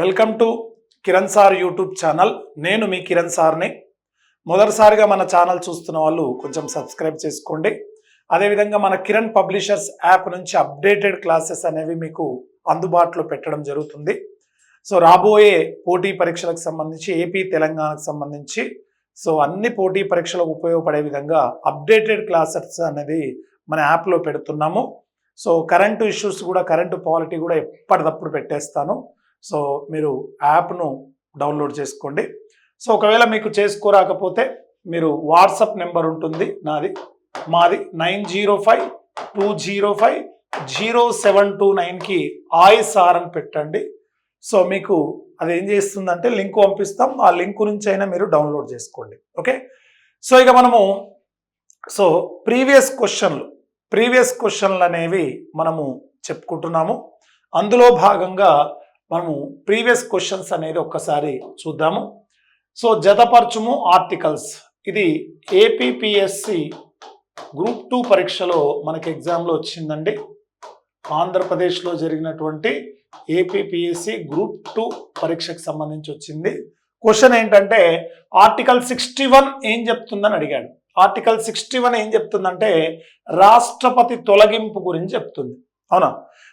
Welcome to Kiran sir YouTube channel. నేను మీ కిరణ్ సార్ని. మొదటిసారిగా మన ఛానల్ చూస్తున్న వాళ్ళు కొంచెం సబ్స్క్రైబ్ చేసుకోండి. అదేవిధంగా మన కిరణ్ పబ్లిషర్స్ యాప్ నుంచి అప్డేటెడ్ క్లాసెస్ అనేవి మీకు అందుబాటులో పెట్టడం జరుగుతుంది. సో రాబోయే పోటీ పరీక్షలకు సంబంధించి ఏపీ తెలంగాణకు సంబంధించి సో అన్ని పోటీ పరీక్షలకు ఉపయోగపడే విధంగా అప్డేటెడ్ క్లాసెస్ అనేది మన యాప్లో పెడుతున్నాము. సో కరెంటు ఇష్యూస్ కూడా కరెంటు పాలిటీ కూడా ఎప్పటికప్పుడు పెట్టేస్తాను. సో మీరు యాప్ను డౌన్లోడ్ చేసుకోండి. సో ఒకవేళ మీకు చేసుకోరాకపోతే మీరు వాట్సాప్ నెంబర్ ఉంటుంది నాది. మాది nine zero five two zero five zero seven two నైన్కి ఆయిస్ఆర్ అని పెట్టండి. సో మీకు అది ఏం చేస్తుందంటే లింక్ పంపిస్తాం. ఆ లింక్ నుంచి అయినా మీరు డౌన్లోడ్ చేసుకోండి. ఓకే? సో ఇక మనము సో ప్రీవియస్ క్వశ్చన్లు. ప్రీవియస్ క్వశ్చన్లు అనేవి మనము చెప్పుకుంటున్నాము. అందులో భాగంగా మనము ప్రీవియస్ క్వశ్చన్స్ అనేది ఒక్కసారి చూద్దాము. సో జతపరచుము ఆర్టికల్స్. ఇది ఏపీపిఎస్సి గ్రూప్ టూ పరీక్షలో మనకి ఎగ్జామ్లో వచ్చిందండి. ఆంధ్రప్రదేశ్లో జరిగినటువంటి ఏపీపీఎస్సి గ్రూప్ టూ పరీక్షకు సంబంధించి వచ్చింది. క్వశ్చన్ ఏంటంటే ఆర్టికల్ సిక్స్టీ వన్ ఏం చెప్తుందని అడిగాడు. ఆర్టికల్ సిక్స్టీ వన్ ఏం చెప్తుందంటే రాష్ట్రపతి తొలగింపు గురించి చెప్తుంది. అవునా?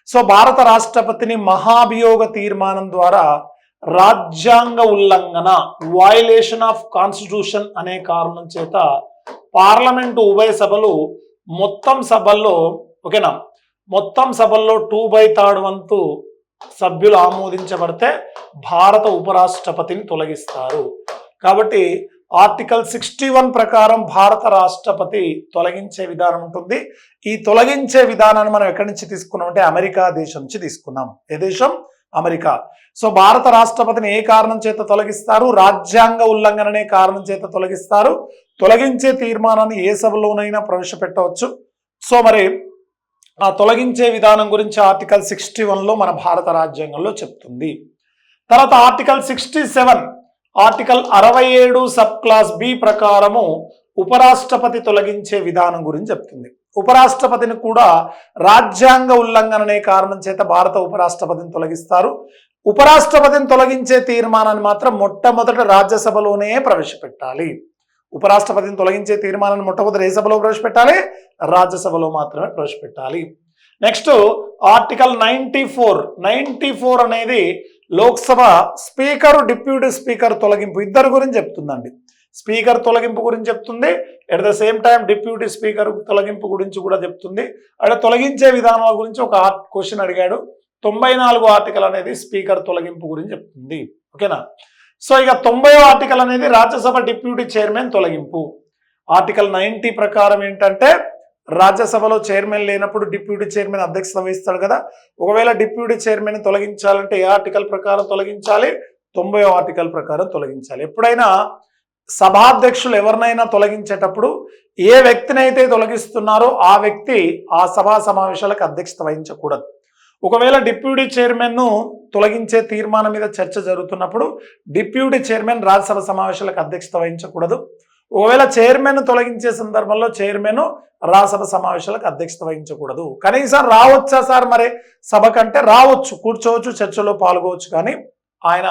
సో భారత రాష్ట్రపతిని మహాభియోగ తీర్మానం ద్వారా రాజ్యాంగ ఉల్లంఘన వయలేషన్ ఆఫ్ కాన్స్టిట్యూషన్ అనే కారణం చేత పార్లమెంటు ఉభయ సభలు మొత్తం సభల్లో ఓకేనా? మొత్తం సభల్లో టూ బై థర్డ్ వంతు సభ్యులు ఆమోదించబడితే భారత ఉపరాష్ట్రపతిని తొలగిస్తారు. కాబట్టి ఆర్టికల్ సిక్స్టీ వన్ ప్రకారం భారత రాష్ట్రపతి తొలగించే విధానం ఉంటుంది. ఈ తొలగించే విధానాన్ని మనం ఎక్కడి నుంచి తీసుకున్నాం అంటే అమెరికా దేశం నుంచి తీసుకున్నాం. ఏ దేశం? అమెరికా. సో భారత రాష్ట్రపతిని ఏ కారణం చేత తొలగిస్తారు? రాజ్యాంగ ఉల్లంఘననే కారణం చేత తొలగిస్తారు. తొలగించే తీర్మానాన్ని ఏ సభలోనైనా ప్రవేశపెట్టవచ్చు. సో మరి ఆ తొలగించే విధానం గురించి ఆర్టికల్ సిక్స్టీ వన్లో మన భారత రాజ్యాంగంలో చెప్తుంది. తర్వాత ఆర్టికల్ సిక్స్టీ సెవెన్ ఆర్టికల్ అరవై ఏడు సబ్ క్లాస్ బి ప్రకారము ఉపరాష్ట్రపతి తొలగించే విధానం గురించి చెప్తుంది. ఉపరాష్ట్రపతిని కూడా రాజ్యాంగ ఉల్లంఘన అనే కారణం చేత భారత ఉపరాష్ట్రపతిని తొలగిస్తారు. ఉపరాష్ట్రపతిని తొలగించే తీర్మానాన్ని మాత్రం మొట్టమొదట రాజ్యసభలోనే ప్రవేశపెట్టాలి. ఉపరాష్ట్రపతిని తొలగించే తీర్మానాన్ని మొట్టమొదటి ఏ సభలో ప్రవేశపెట్టాలి? రాజ్యసభలో మాత్రమే ప్రవేశపెట్టాలి. Next article ninety four. Ninety four అనేది లోక్సభ స్పీకర్ డిప్యూటీ స్పీకర్ తొలగింపు ఇద్దరు గురించి చెప్తుందండి. స్పీకర్ తొలగింపు గురించి చెప్తుంది at the same time deputy speaker తొలగింపు గురించి కూడా చెప్తుంది. అంటే తొలగించే విధానాల గురించి ఒక క్వశ్చన్ అడిగాడు. తొంభై నాలుగు ఆర్టికల్ అనేది స్పీకర్ తొలగింపు గురించి చెప్తుంది. ఓకేనా? సో ఇక తొంభై ఆర్టికల్ అనేది రాజ్యసభ డిప్యూటీ చైర్మన్ తొలగింపు. ఆర్టికల్ నైంటీ ప్రకారం ఏంటంటే రాజ్యసభలో చైర్మన్ లేనప్పుడు డిప్యూటీ చైర్మన్ అధ్యక్షత వహిస్తాడు కదా. ఒకవేళ డిప్యూటీ చైర్మన్ తొలగించాలంటే ఏ ఆర్టికల్ ప్రకారం తొలగించాలి? తొంభై ఆర్టికల్ ప్రకారం తొలగించాలి. ఎప్పుడైనా సభాధ్యక్షులు ఎవరినైనా తొలగించేటప్పుడు ఏ వ్యక్తిని అయితే తొలగిస్తున్నారో ఆ వ్యక్తి ఆ సభా సమావేశాలకు అధ్యక్షత వహించకూడదు. ఒకవేళ డిప్యూటీ చైర్మన్ను తొలగించే తీర్మానం మీద చర్చ జరుగుతున్నప్పుడు డిప్యూటీ చైర్మన్ రాజ్యసభ సమావేశాలకు అధ్యక్షత వహించకూడదు. ఒకవేళ చైర్మన్ తొలగించే సందర్భంలో చైర్మన్ రాసభ సమావేశాలకు అధ్యక్షత వహించకూడదు. కనీసం రావచ్చా సార్? మరి సభ కంటే రావచ్చు కూర్చోవచ్చు చర్చలో పాల్గొవచ్చు కానీ ఆయన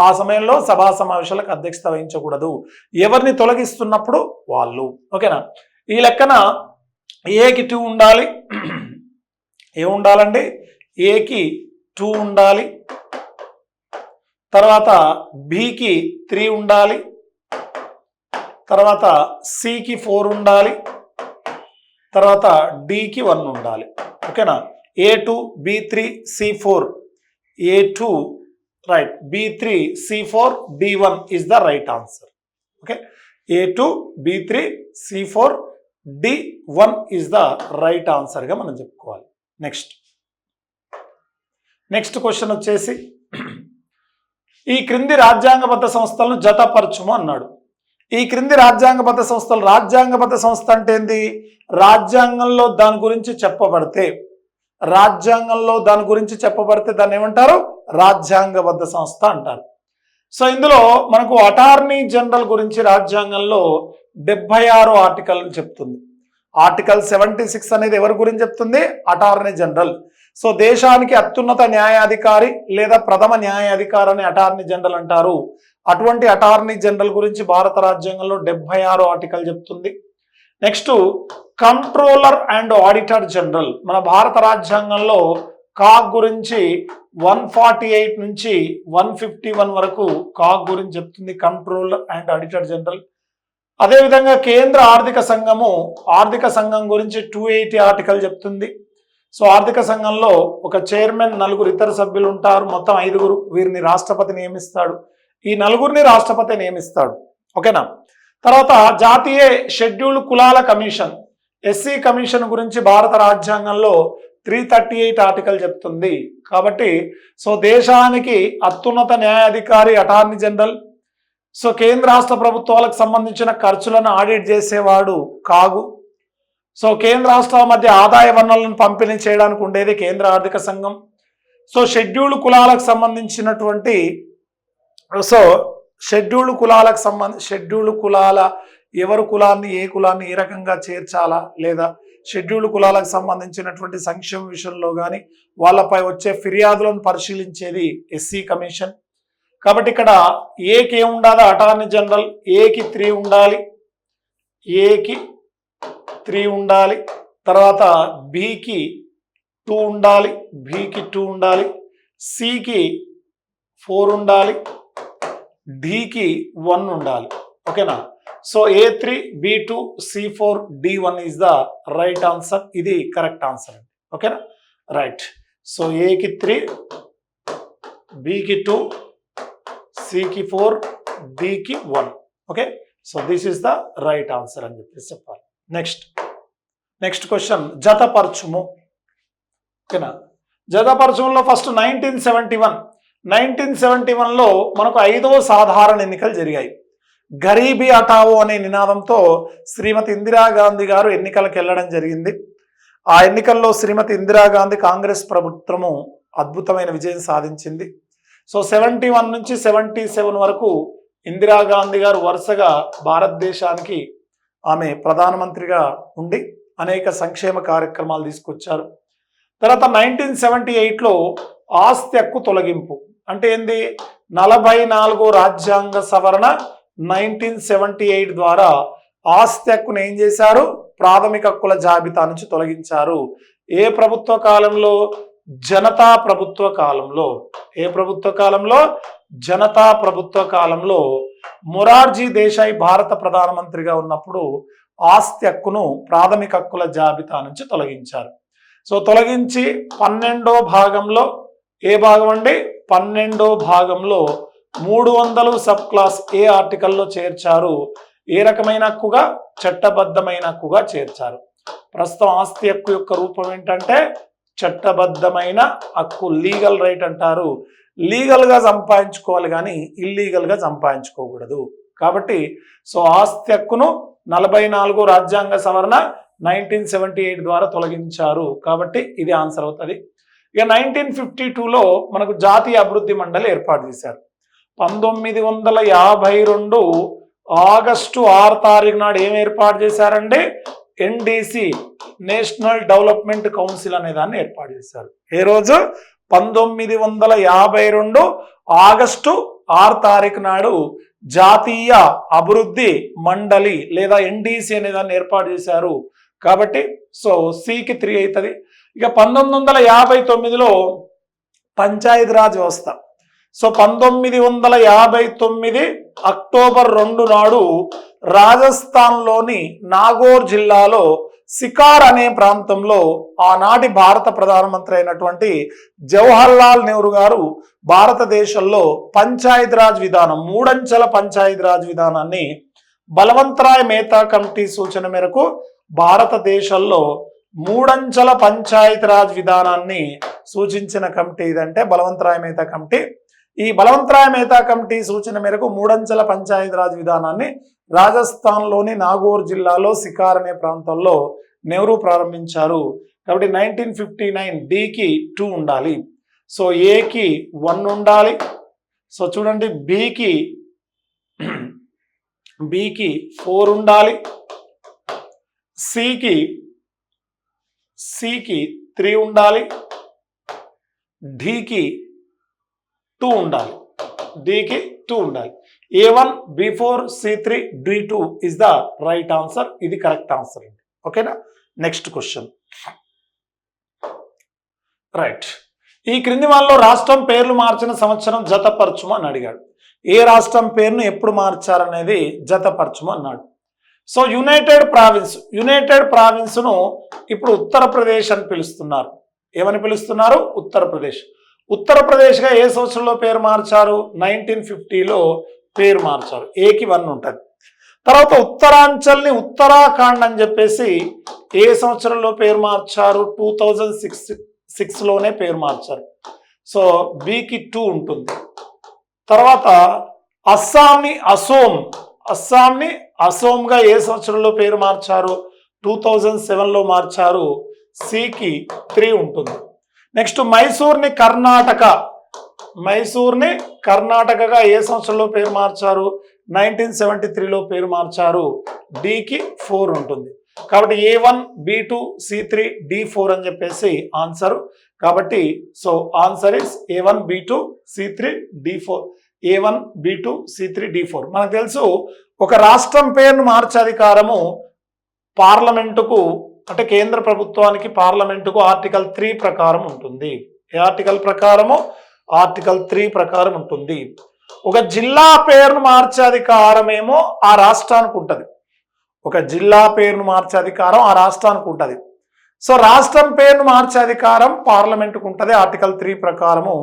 ఆ సమయంలో సభా సమావేశాలకు అధ్యక్షత వహించకూడదు. ఎవరిని తొలగిస్తున్నప్పుడు? వాళ్ళు. ఓకేనా? ఈ లెక్కన ఏకి టూ ఉండాలి. ఏ ఉండాలండి? ఏకి టూ ఉండాలి. తర్వాత బికి త్రీ ఉండాలి. తర్వాత సికి ఫోర్ ఉండాలి. తర్వాత డికి వన్ ఉండాలి. ఓకేనా A two B three C four A two right B three C four D one is the right answer okay A two B three C four D one is the right ఆన్సర్గా మనం చెప్పుకోవాలి. Next next question వచ్చేసి ఈ క్రింది రాజ్యాంగబద్ధ సంస్థలను జతపరచుము అన్నాడు. ఈ క్రింది రాజ్యాంగబద్ధ సంస్థలు రాజ్యాంగబద్ధ సంస్థ అంటే ఏంది? రాజ్యాంగంలో దాని గురించి చెప్పబడితే రాజ్యాంగంలో దాని గురించి చెప్పబడితే దాన్ని ఏమంటారు? రాజ్యాంగబద్ధ సంస్థ అంటారు. సో ఇందులో మనకు అటార్నీ జనరల్ గురించి రాజ్యాంగంలో డెబ్బై ఆరు ఆర్టికల్ చెప్తుంది. ఆర్టికల్ సెవెంటీ సిక్స్ అనేది ఎవరి గురించి చెప్తుంది? అటార్నీ జనరల్ సో దేశానికి అత్యున్నత న్యాయాధికారి లేదా ప్రథమ న్యాయాధికారి అని అటార్నీ జనరల్ అంటారు. అటువంటి అటార్నీ జనరల్ గురించి భారత రాజ్యాంగంలో డెబ్బై ఆరో ఆర్టికల్ చెప్తుంది. Next controller and auditor general. మన భారత రాజ్యాంగంలో కాగ్ గురించి వన్ ఫార్టీ ఎయిట్ నుంచి వన్ ఫిఫ్టీ వన్ వరకు కాగ్ గురించి చెప్తుంది కంట్రోలర్ అండ్ ఆడిటర్ జనరల్. అదేవిధంగా కేంద్ర ఆర్థిక సంఘము ఆర్థిక సంఘం గురించి టూ ఎయిటీ ఆర్టికల్ చెప్తుంది. సో ఆర్థిక సంఘంలో ఒక చైర్మన్ నలుగురు ఇతర సభ్యులు ఉంటారు. మొత్తం ఐదుగురు వీరిని రాష్ట్రపతి నియమిస్తాడు. ఈ నలుగురిని రాష్ట్రపతి నియమిస్తాడు. ఓకేనా? తర్వాత జాతీయ షెడ్యూల్డ్ కులాల కమిషన్ ఎస్సీ కమిషన్ గురించి భారత రాజ్యాంగంలో త్రీ థర్టీ ఎయిట్ ఆర్టికల్ చెప్తుంది. కాబట్టి సో దేశానికి అత్యున్నత న్యాయాధికారి అటార్నీ జనరల్ సో కేంద్ర రాష్ట్ర ప్రభుత్వాలకు సంబంధించిన ఖర్చులను ఆడిట్ చేసేవాడు కాగు. సో కేంద్ర రాష్ట్రాల మధ్య ఆదాయ వనరులను పంపిణీ చేయడానికి ఉండేది కేంద్ర ఆర్థిక సంఘం. సో షెడ్యూల్డ్ కులాలకు సంబంధించినటువంటి సో షెడ్యూల్డ్ కులాలకు సంబంధ షెడ్యూల్ కులాల ఎవరు కులాన్ని ఏ కులాన్ని ఏ రకంగా చేర్చాలా లేదా షెడ్యూల్డ్ కులాలకు సంబంధించినటువంటి సంక్షేమ విషయంలో కానీ వాళ్ళపై వచ్చే ఫిర్యాదులను పరిశీలించేది ఎస్సీ కమిషన్. కాబట్టి ఇక్కడ ఏకి ఏముండాలి అటార్నీ జనరల్ ఏకి త్రీ ఉండాలి. ఏకి త్రీ ఉండాలి. తర్వాత బికి టూ ఉండాలి. బికి టూ ఉండాలి. సికి ఫోర్ ఉండాలి. డికి వన్ ఉండాలి. ఓకేనా? So A three B two C four D one is the right answer. ఇది కరెక్ట్ ఆన్సర్ అండి. ఓకేనా? రైట్. సో ఏకి త్రీ బికి టూ సికి four డికి one. Okay? So this is the right answer అని చెప్పేసి చెప్పాలి. నెక్స్ట్ నెక్స్ట్ క్వశ్చన్ జతపరచుము ఓకేనా? జతపరచుములో first nineteen seventy one nineteen seventy వన్లో మనకు ఐదవ సాధారణ ఎన్నికలు జరిగాయి. గరీబీ అటావో అనే నినాదంతో శ్రీమతి ఇందిరాగాంధీ గారు ఎన్నికలకు వెళ్ళడం జరిగింది. ఆ ఎన్నికల్లో శ్రీమతి ఇందిరాగాంధీ కాంగ్రెస్ ప్రభుత్వము అద్భుతమైన విజయం సాధించింది. సో సెవెంటీ వన్ నుంచి సెవెంటీ సెవెన్ వరకు ఇందిరాగాంధీ గారు వరుసగా భారతదేశానికి ఆమె ప్రధానమంత్రిగా ఉండి అనేక సంక్షేమ కార్యక్రమాలు తీసుకొచ్చారు. తర్వాత నైన్టీన్ సెవెంటీ ఎయిట్లో ఆస్తి హక్కు తొలగింపు. అంటే ఏంది? నలభై నాలుగో రాజ్యాంగ సవరణ నైన్టీన్ సెవెంటీ ఎయిట్ ద్వారా ఆస్తి హక్కును ఏం చేశారు? ప్రాథమిక హక్కుల జాబితా నుంచి తొలగించారు. ఏ ప్రభుత్వ కాలంలో? జనతా ప్రభుత్వ కాలంలో. ఏ ప్రభుత్వ కాలంలో? జనతా ప్రభుత్వ కాలంలో మొరార్జీ దేశాయ్ భారత ప్రధానమంత్రిగా ఉన్నప్పుడు ఆస్తి హక్కును ప్రాథమిక హక్కుల జాబితా నుంచి తొలగించారు. సో తొలగించి పన్నెండో భాగంలో ఏ భాగం అండి? పన్నెండో భాగంలో మూడు వందలు సబ్ క్లాస్ ఏ ఆర్టికల్లో చేర్చారు. ఏ రకమైన హక్కుగా? చట్టబద్ధమైన హక్కుగా చేర్చారు. ప్రస్తుతం ఆస్తి హక్కు యొక్క రూపం ఏంటంటే చట్టబద్ధమైన హక్కు లీగల్ రైట్ అంటారు. లీగల్గా సంపాదించుకోవాలి కానీ ఇల్లీగల్గా సంపాదించుకోకూడదు. కాబట్టి సో ఆస్తి హక్కును నలభై నాలుగు రాజ్యాంగ సవరణ నైన్టీన్ సెవెంటీ ఎయిట్ ద్వారా తొలగించారు. కాబట్టి ఇది ఆన్సర్ అవుతుంది. ఇక నైన్టీన్ ఫిఫ్టీ టూలో మనకు జాతీయ అభివృద్ధి మండలి ఏర్పాటు చేశారు. పంతొమ్మిది వందల యాభై రెండు ఆగస్టు ఆరు తారీఖు నాడు ఏం ఏర్పాటు చేశారంటే ఎన్డీసీ నేషనల్ డెవలప్మెంట్ కౌన్సిల్ అనే దాన్ని ఏర్పాటు చేశారు. ఏ రోజు? పంతొమ్మిది వందల యాభై రెండు ఆగస్టు ఆరు తారీఖు నాడు జాతీయ అభివృద్ధి మండలి లేదా ఎన్డీసీ అనే దాన్ని ఏర్పాటు చేశారు. కాబట్టి సో సికి త్రీ అవుతుంది ఇక పంతొమ్మిది వందల యాభై తొమ్మిదిలో పంచాయతీరాజ్ వ్యవస్థ. సో పంతొమ్మిది వందల యాభై తొమ్మిది అక్టోబర్ రెండు నాడు రాజస్థాన్లోని నాగోర్ జిల్లాలో సికార్ అనే ప్రాంతంలో ఆనాటి భారత ప్రధానమంత్రి అయినటువంటి జవహర్లాల్ నెహ్రూ గారు భారతదేశంలో పంచాయతీరాజ్ విధానం మూడంచెల పంచాయతీరాజ్ విధానాన్ని బలవంతరాయ్ మేతా కమిటీ సూచన మేరకు భారతదేశంలో మూడంచెల పంచాయతీరాజ్ విధానాన్ని సూచించిన కమిటీ ఇదంటే బలవంతరాయ్ మేతా కమిటీ. ఈ బలవంతరాయ్ మేతా కమిటీ సూచన మేరకు మూడంచెల పంచాయతీరాజ్ విధానాన్ని రాజస్థాన్లోని నాగోర్ జిల్లాలో సికార్ అనే ప్రాంతంలో నెహ్రూ ప్రారంభించారు. కాబట్టి నైన్టీన్ ఫిఫ్టీ నైన్ డికి టూ ఉండాలి. సో ఏకి వన్ ఉండాలి. సో చూడండి బికి బికి ఫోర్ ఉండాలి. సికి సికి త్రీ ఉండాలి. ఢీకి టూ ఉండాలి. డికి టూ ఉండాలి. A one B four C three D two is the right answer ఇది కరెక్ట్ ఆన్సర్ అండి. ఓకేనా? నెక్స్ట్ క్వశ్చన్ రైట్ ఈ క్రింది వాళ్ళలో రాష్ట్రం పేర్లు మార్చిన సంవత్సరం జతపరచుము అని అడిగాడు. ఏ రాష్ట్రం పేరును ఎప్పుడు మార్చారనేది జతపరచుము అన్నాడు. సో యునైటెడ్ ప్రావిన్స్ యునైటెడ్ ప్రావిన్స్ను ఇప్పుడు ఉత్తరప్రదేశ్ అని పిలుస్తున్నారు. ఏమని పిలుస్తున్నారు? ఉత్తరప్రదేశ్. ఉత్తరప్రదేశ్గా ఏ సంవత్సరంలో పేరు మార్చారు? నైన్టీన్ ఫిఫ్టీలో పేరు మార్చారు. ఏకి వన్ ఉంటుంది. తర్వాత ఉత్తరాంచల్ని ఉత్తరాఖండ్ అని చెప్పేసి ఏ సంవత్సరంలో పేరు మార్చారు? టూ థౌజండ్ సిక్స్ సిక్స్లోనే పేరు మార్చారు. సో బీకి టూ ఉంటుంది. తర్వాత అస్సాంని అసోం. అస్సాంని అసోంగా ఏ సంవత్సరంలో పేరు మార్చారు? టూ థౌజండ్ సెవెన్లో మార్చారు. సికి త్రీ ఉంటుంది. నెక్స్ట్ మైసూర్ని కర్ణాటక. మైసూర్ని కర్ణాటకగా ఏ సంవత్సరంలో పేరు మార్చారు? నైన్టీన్ సెవెంటీ త్రీలో పేరు మార్చారు. డికి ఫోర్ ఉంటుంది. కాబట్టి A one B two C three D four అని చెప్పేసి ఆన్సర్. కాబట్టి so answer is A one B two C three D four. A one B two C three D four. మనకు తెలుసు ఒక రాష్ట్రం పేరును మార్చే అధికారము పార్లమెంటుకు అంటే కేంద్ర ప్రభుత్వానికి పార్లమెంటుకు ఆర్టికల్ త్రీ ప్రకారం ఉంటుంది. ఏ ఆర్టికల్ ప్రకారము? ఆర్టికల్ త్రీ ప్రకారం ఉంటుంది. ఒక జిల్లా పేరును మార్చే అధికారమేమో ఆ రాష్ట్రానికి ఉంటుంది. ఒక జిల్లా పేరును మార్చే అధికారం ఆ రాష్ట్రానికి ఉంటుంది. సో రాష్ట్రం పేరును మార్చే అధికారం పార్లమెంటుకు ఉంటుంది ఆర్టికల్ త్రీ ప్రకారము.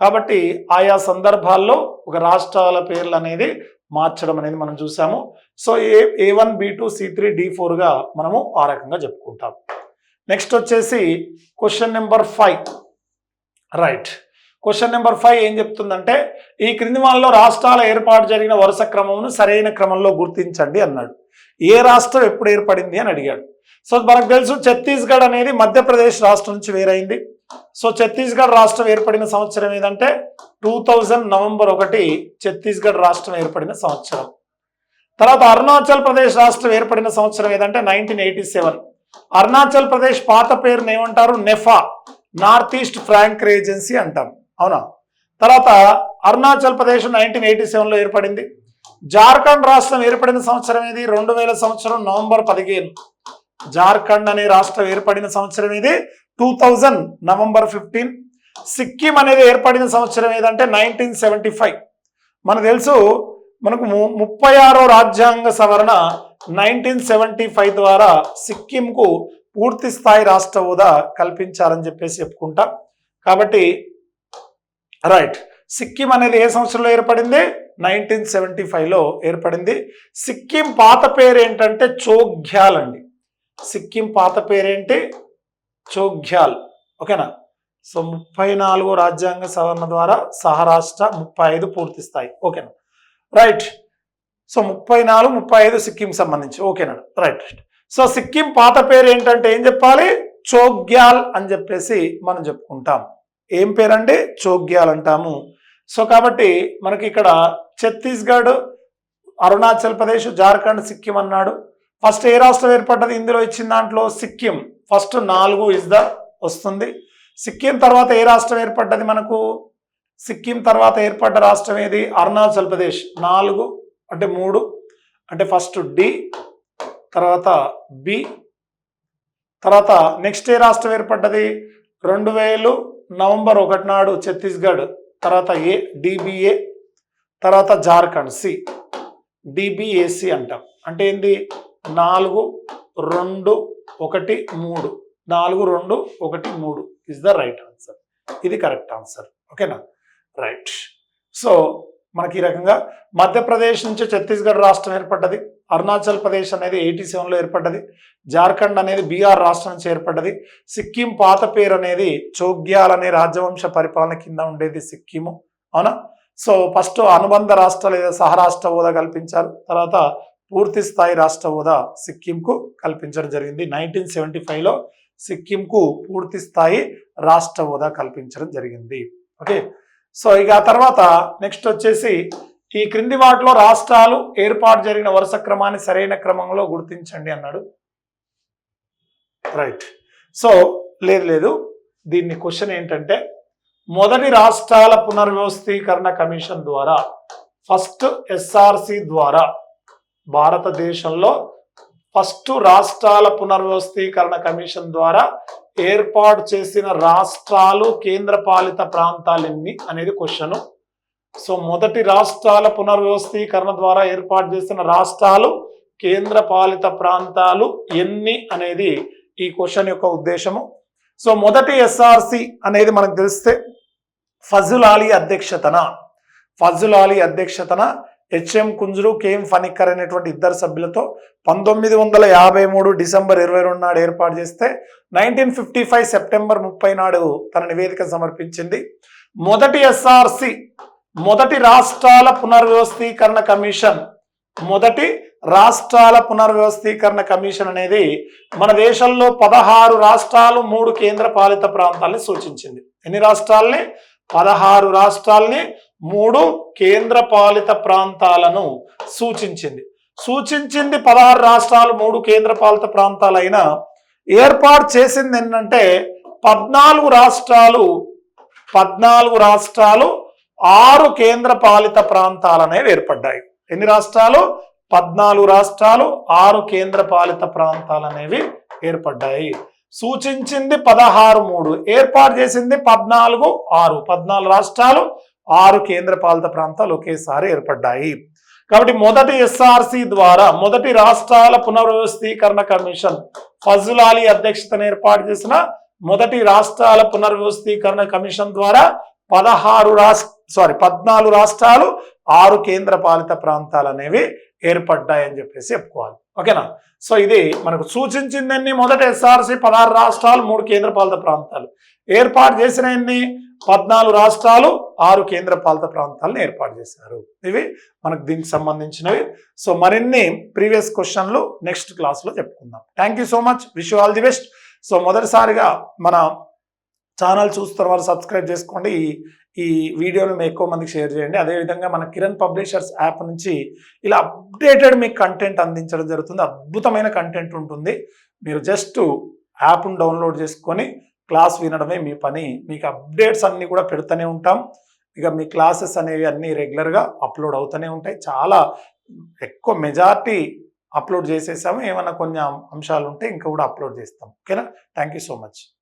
కాబట్టి ఆయా సందర్భాల్లో ఒక రాష్ట్రాల పేర్లు అనేది మార్చడం అనేది మనం చూసాము. So A A one B two C three D ఫోర్గా మనము ఆ రకంగా చెప్పుకుంటాం. నెక్స్ట్ వచ్చేసి question number five right question number five ఏం చెప్తుందంటే ఈ క్రింది వాళ్ళలో రాష్ట్రాల ఏర్పాటు జరిగిన వరుస క్రమమును సరైన క్రమంలో గుర్తించండి అన్నాడు. ఏ రాష్ట్రం ఎప్పుడు ఏర్పడింది అని అడిగాడు. సో మనకు తెలుసు ఛత్తీస్గఢ్ అనేది మధ్యప్రదేశ్ రాష్ట్రం నుంచి వేరైంది. సో ఛత్తీస్గఢ్ రాష్ట్రం ఏర్పడిన సంవత్సరం ఏదంటే టూ థౌజండ్ నవంబర్ ఒకటి ఛత్తీస్గఢ్ రాష్ట్రం ఏర్పడిన సంవత్సరం. తర్వాత అరుణాచల్ ప్రదేశ్ రాష్ట్రం ఏర్పడిన సంవత్సరం ఏదంటే nineteen eighty seven. Arunachal Pradesh పాత పేరును ఏమంటారు? NEFA. North east frontier agency అంటాం. అవునా? తర్వాత అరుణాచల్ ప్రదేశ్ నైన్టీన్ ఎయిటీ సెవెన్లో ఏర్పడింది. జార్ఖండ్ రాష్ట్రం ఏర్పడిన సంవత్సరం ఇది రెండు వేల సంవత్సరం నవంబర్ పదిహేను. జార్ఖండ్ అనే రాష్ట్రం ఏర్పడిన సంవత్సరం ఇది two thousand November fifteen Sikkim అనేది ఏర్పడిన సంవత్సరం ఏదంటే నైన్టీన్ సెవెంటీ ఫైవ్ మనకు తెలుసు మనకు ము- ముప్పై ఆరో రాజ్యాంగ సవరణ నైన్టీన్ సెవెంటీ ఫైవ్ ద్వారా సిక్కింకు పూర్తి స్థాయి రాష్ట్ర హోదా కల్పించారని చెప్పేసి చెప్పుకుంటాం. కాబట్టి రైట్ సిక్కిం అనేది ఏ సంవత్సరంలో ఏర్పడింది? నైన్టీన్ సెవెంటీ ఫైవ్లో ఏర్పడింది. సిక్కిం పాత పేరు ఏంటంటే చోగ్యాల్ అండి. సిక్కిం పాత పేరేంటి? చోగ్యాల్. ఓకేనా? సో ముప్పై నాలుగు రాజ్యాంగ సవరణ ద్వారా సహరాష్ట్ర ముప్పై ఐదు పూర్తి స్థాయి ఓకేనా? రైట్. సో ముప్పై నాలుగు ముప్పై ఐదు సిక్కిం సంబంధించి. ఓకేనా? రైట్. రైట్ సో సిక్కిం పాత పేరు ఏంటంటే ఏం చెప్పాలి? చోగ్యాల్ అని చెప్పేసి మనం చెప్పుకుంటాం. ఏం పేరండి? చోగ్యాల్ అంటాము. సో కాబట్టి మనకి ఇక్కడ ఛత్తీస్గఢ్ అరుణాచల్ ప్రదేశ్ జార్ఖండ్ సిక్కిం అన్నాడు. ఫస్ట్ ఏ రాష్ట్రం ఏర్పడ్డది? ఇందులో ఇచ్చిన దాంట్లో సిక్కిం. ఫస్ట్ నాలుగు ఇస్ ద వస్తుంది. సిక్కిం తర్వాత ఏ రాష్ట్రం ఏర్పడ్డది మనకు? సిక్కిం తర్వాత ఏర్పడ్డ రాష్ట్రం ఏది? అరుణాచల్ ప్రదేశ్. నాలుగు అంటే మూడు. అంటే ఫస్ట్ డి తర్వాత బి తర్వాత నెక్స్ట్ ఏ రాష్ట్రం ఏర్పడ్డది? రెండు వేలు నవంబర్ ఒకటి నాడు ఛత్తీస్గఢ్. తర్వాత ఏ? డిబిఏ తర్వాత జార్ఖండ్ సి డిబిఏసి అంటాం. అంటే ఏంది? నాలుగు రెండు ఒకటి మూడు. నాలుగు రెండు ఒకటి మూడు ఇస్ ద రైట్ ఆన్సర్ ఇది కరెక్ట్ ఆన్సర్ ఓకేనా రైట్ సో మనకి ఈ రకంగా మధ్యప్రదేశ్ నుంచి ఛత్తీస్గఢ్ రాష్ట్రం ఏర్పడ్డది. అరుణాచల్ ప్రదేశ్ అనేది ఎయిటీ సెవెన్లో ఏర్పడ్డది. జార్ఖండ్ అనేది బీహార్ రాష్ట్రం నుంచి ఏర్పడ్డది. సిక్కిం పాత పేరు అనేది చోగ్యాల్ అనే రాజవంశ పరిపాలన కింద ఉండేది సిక్కిము. అవునా? సో ఫస్ట్ అనుబంధ రాష్ట్రాలు లేదా సహరాష్ట్ర హోదా కల్పించారు. తర్వాత పూర్తి స్థాయి రాష్ట్ర హోదా సిక్కింకు కల్పించడం జరిగింది. నైన్టీన్ సెవెంటీ ఫైవ్లో సిక్కింకు పూర్తి స్థాయి రాష్ట్ర హోదా కల్పించడం జరిగింది. ఓకే? సో ఇక ఆ తర్వాత నెక్స్ట్ వచ్చేసి ఈ క్రింది వాటిలో రాష్ట్రాలు ఏర్పాటు జరిగిన వరుస క్రమాన్ని సరైన క్రమంలో గుర్తించండి అన్నాడు. రైట్. సో లేదు లేదు. దీన్ని క్వశ్చన్ ఏంటంటే మొదటి రాష్ట్రాల పునర్వ్యవస్థీకరణ కమిషన్ ద్వారా ఫస్ట్ ఎస్ఆర్సి ద్వారా భారతదేశంలో ఫస్ట్ రాష్ట్రాల పునర్వ్యవస్థీకరణ కమిషన్ ద్వారా ఏర్పాటు చేసిన రాష్ట్రాలు కేంద్రపాలిత ప్రాంతాలు ఎన్ని అనేది క్వశ్చన్. సో మొదటి రాష్ట్రాల పునర్వ్యవస్థీకరణ ద్వారా ఏర్పాటు చేసిన రాష్ట్రాలు కేంద్రపాలిత ప్రాంతాలు ఎన్ని అనేది ఈ క్వశ్చన్ యొక్క ఉద్దేశము. సో మొదటి ఎస్ఆర్సి అనేది మనకు తెలిస్తే ఫజుల్ అలీ అధ్యక్షతన ఫజుల్ అలీ అధ్యక్షతన హెచ్ఎం కుంజురు కేఎం ఫనిక్కర్ అనేటువంటి ఇద్దరు సభ్యులతో పంతొమ్మిది వందల యాభై మూడు డిసెంబర్ ఇరవై రెండు నాడు ఏర్పాటు చేస్తే నైన్టీన్ ఫిఫ్టీ ఫైవ్ సెప్టెంబర్ ముప్పై నాడు తన నివేదిక సమర్పించింది. మొదటి ఎస్ఆర్సి మొదటి రాష్ట్రాల పునర్వ్యవస్థీకరణ కమిషన్ మొదటి రాష్ట్రాల పునర్వ్యవస్థీకరణ కమిషన్ అనేది మన దేశంలో పదహారు రాష్ట్రాలు మూడు కేంద్ర పాలిత ప్రాంతాలని సూచించింది. ఎన్ని రాష్ట్రాలని? పదహారు రాష్ట్రాలని మూడు కేంద్ర పాలిత ప్రాంతాలను సూచించింది. సూచించింది పదహారు రాష్ట్రాలు మూడు కేంద్ర పాలిత ఏర్పాటు చేసింది ఏంటంటే పద్నాలుగు రాష్ట్రాలు పద్నాలుగు రాష్ట్రాలు ఆరు కేంద్ర పాలిత ప్రాంతాలు అనేవి ఏర్పడ్డాయి. ఎన్ని రాష్ట్రాలు? పద్నాలుగు రాష్ట్రాలు ఆరు కేంద్ర పాలిత ప్రాంతాలు అనేవి ఏర్పడ్డాయి. సూచించింది పదహారు మూడు ఏర్పాటు చేసింది పద్నాలుగు ఆరు. పద్నాలుగు రాష్ట్రాలు ఆరు కేంద్రపాలిత ప్రాంతాలు ఒకేసారి ఏర్పడ్డాయి. కాబట్టి మొదటి ఎస్ఆర్సి ద్వారా మొదటి రాష్ట్రాల పునర్వ్యవస్థీకరణ కమిషన్ ఫజుల్ అలీ ఏర్పాటు చేసిన మొదటి రాష్ట్రాల పునర్వ్యవస్థీకరణ కమిషన్ ద్వారా పదహారు రాష్ట్ర సారీ పద్నాలుగు రాష్ట్రాలు ఆరు కేంద్ర పాలిత ప్రాంతాలు అనేవి ఏర్పడ్డాయని చెప్పేసి చెప్పుకోవాలి. ఓకేనా? సో ఇది మనకు సూచించిందన్ని? మొదట ఎస్ఆర్సి పదహారు రాష్ట్రాలు మూడు కేంద్ర పాలిత ప్రాంతాలు. ఏర్పాటు చేసిన ఎన్ని? పద్నాలుగు రాష్ట్రాలు ఆరు కేంద్ర పాలిత ప్రాంతాలను ఏర్పాటు చేశారు. ఇవి మనకు దీనికి సంబంధించినవి. సో మరిన్ని ప్రీవియస్ క్వశ్చన్లు నెక్స్ట్ క్లాస్లో చెప్పుకుందాం. Thank so much wish all the best so మొదటిసారిగా మన ఛానల్ చూస్తున్న వారు సబ్స్క్రైబ్ చేసుకోండి. ఈ ఈ వీడియోను మీ ఎక్కువ మందికి షేర్ చేయండి. అదేవిధంగా మన కిరణ్ పబ్లిషర్స్ యాప్ నుంచి ఇలా అప్డేటెడ్ మీకు కంటెంట్ అందించడం జరుగుతుంది. అద్భుతమైన కంటెంట్ ఉంటుంది. మీరు జస్ట్ యాప్ను డౌన్లోడ్ చేసుకొని క్లాస్ వినడమే మీ పని. మీకు అప్డేట్స్ అన్నీ కూడా పెడుతూనే ఉంటాం. ఇక మీ క్లాసెస్ అనేవి అన్నీ రెగ్యులర్గా అప్లోడ్ అవుతూనే ఉంటాయి. చాలా ఎక్కువ మెజార్టీ అప్లోడ్ చేసేసాము. ఏమైనా కొన్ని అంశాలు ఉంటే ఇంకా కూడా అప్లోడ్ చేస్తాం. ఓకేనా? Thank so much.